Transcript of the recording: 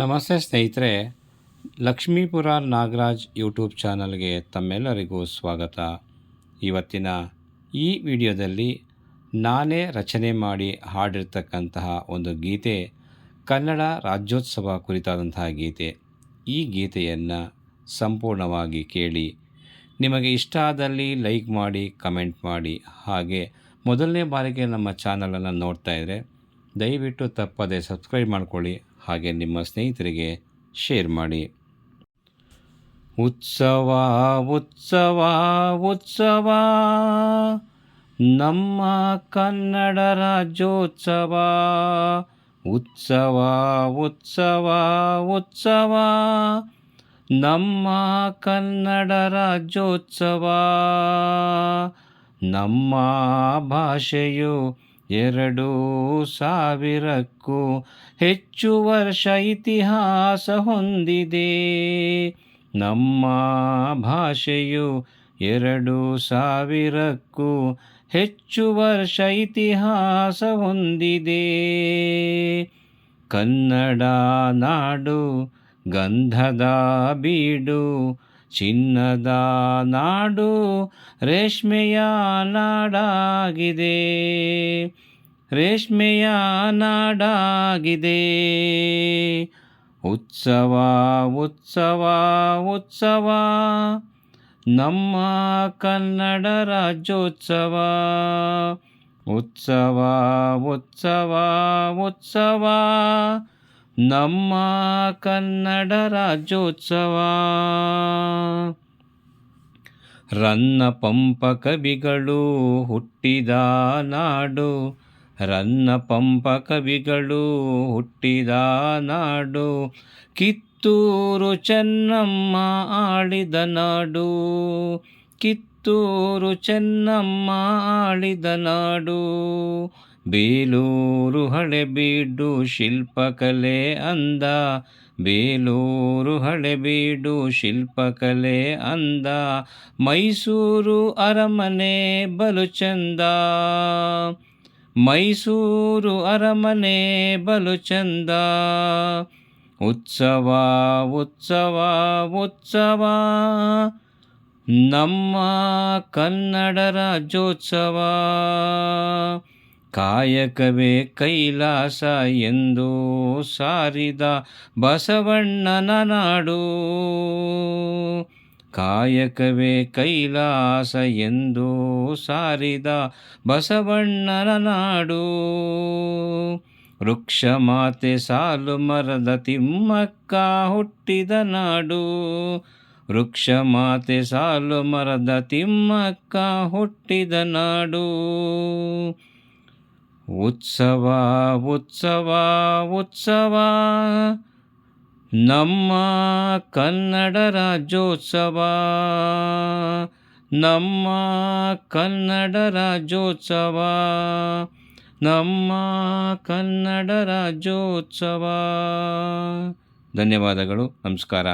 ನಮಸ್ತೆ ಸ್ನೇಹಿತರೆ, ಲಕ್ಷ್ಮೀಪುರ ನಾಗರಾಜ್ ಯೂಟ್ಯೂಬ್ ಚಾನಲ್ಗೆ ತಮ್ಮೆಲ್ಲರಿಗೂ ಸ್ವಾಗತ. ಇವತ್ತಿನ ಈ ವಿಡಿಯೋದಲ್ಲಿ ನಾನೇ ರಚನೆ ಮಾಡಿ ಹಾಡಿರ್ತಕ್ಕಂತಹ ಒಂದು ಗೀತೆ, ಕನ್ನಡ ರಾಜ್ಯೋತ್ಸವ ಕುರಿತಾದಂತಹ ಗೀತೆ. ಈ ಗೀತೆಯನ್ನು ಸಂಪೂರ್ಣವಾಗಿ ಕೇಳಿ ನಿಮಗೆ ಇಷ್ಟ ಆದಲ್ಲಿ ಲೈಕ್ ಮಾಡಿ, ಕಮೆಂಟ್ ಮಾಡಿ. ಹಾಗೆ ಮೊದಲನೇ ಬಾರಿಗೆ ನಮ್ಮ ಚಾನಲನ್ನು ನೋಡ್ತಾ ಇದ್ದರೆ ದಯವಿಟ್ಟು ತಪ್ಪದೆ ಸಬ್ಸ್ಕ್ರೈಬ್ ಮಾಡ್ಕೊಳ್ಳಿ. ಹಾಗೆ ನಿಮ್ಮ ಸ್ನೇಹಿತರಿಗೆ ಶೇರ್ ಮಾಡಿ. ಉತ್ಸವ ಉತ್ಸವ ಉತ್ಸವ, ನಮ್ಮ ಕನ್ನಡ ರಾಜ್ಯೋತ್ಸವ. ಉತ್ಸವ ಉತ್ಸವ ಉತ್ಸವ, ನಮ್ಮ ಕನ್ನಡ ರಾಜ್ಯೋತ್ಸವ. ನಮ್ಮ ಭಾಷೆಯು ಎರಡು ಸಾವಿರಕ್ಕೂ ಹೆಚ್ಚು ವರ್ಷ ಇತಿಹಾಸ ಹೊಂದಿದೆ. ನಮ್ಮ ಭಾಷೆಯು ಎರಡು ಸಾವಿರಕ್ಕೂ ಹೆಚ್ಚು ವರ್ಷ ಇತಿಹಾಸ ಹೊಂದಿದೆ. ಕನ್ನಡ ನಾಡು, ಗಂಧದ ಬೀಡು ಚಿನ್ನದ ನಾಡು ರೇಷ್ಮೆಯ ನಾಡಾಗಿದೆ. ರೇಷ್ಮೆಯ ನಾಡಾಗಿದೆ. ಉತ್ಸವ ಉತ್ಸವ ಉತ್ಸವ. ನಮ್ಮ ಕನ್ನಡ ರಾಜ್ಯೋತ್ಸವ. ಉತ್ಸವ ಉತ್ಸವ ಉತ್ಸವ. ನಮ್ಮ ಕನ್ನಡ ರಾಜ್ಯೋತ್ಸವ. ರನ್ನ ಪಂಪ ಕವಿಗಳು ಹುಟ್ಟಿದ ನಾಡು. ರನ್ನ ಪಂಪ ಕವಿಗಳು ಹುಟ್ಟಿದ ನಾಡು. ಕಿತ್ತೂರು ಚೆನ್ನಮ್ಮ ಆಳಿದ ನಾಡು. ಕಿತ್ತೂರು ಚೆನ್ನಮ್ಮ ಆಳಿದ ನಾಡು. ಬೇಲೂರು ಹಳೆಬೀಡು ಶಿಲ್ಪಕಲೆ ಅಂದ. ಬೇಲೂರು ಹಳೆಬೀಡು ಶಿಲ್ಪಕಲೆ ಅಂದ. ಮೈಸೂರು ಅರಮನೆ ಬಲು ಚಂದ. ಮೈಸೂರು ಅರಮನೆ ಬಲು ಚಂದ. ಉತ್ಸವ ಉತ್ಸವ ಉತ್ಸವ. ನಮ್ಮ ಕನ್ನಡ ರಾಜ್ಯೋತ್ಸವ. ಕಾಯಕವೇ ಕೈಲಾಸ ಎಂದು ಸಾರಿದ ಬಸವಣ್ಣನ ನಾಡು. ಕಾಯಕವೇ ಕೈಲಾಸ ಎಂದು ಸಾರಿದ ಬಸವಣ್ಣನ ನಾಡು. ವೃಕ್ಷ ಮಾತೆ ಸಾಲು ಮರದ ತಿಮ್ಮಕ್ಕ ಹುಟ್ಟಿದ ನಾಡು. ವೃಕ್ಷ ಮಾತೆ ಸಾಲು ಮರದ ತಿಮ್ಮಕ್ಕ ಹುಟ್ಟಿದ ನಾಡು. ಉತ್ಸವ ಉತ್ಸವ ಉತ್ಸವ. ನಮ್ಮ ಕನ್ನಡ ರಾಜ್ಯೋತ್ಸವ. ನಮ್ಮ ಕನ್ನಡ ರಾಜ್ಯೋತ್ಸವ. ನಮ್ಮ ಕನ್ನಡ ರಾಜ್ಯೋತ್ಸವ. ಧನ್ಯವಾದಗಳು ನಮಸ್ಕಾರ.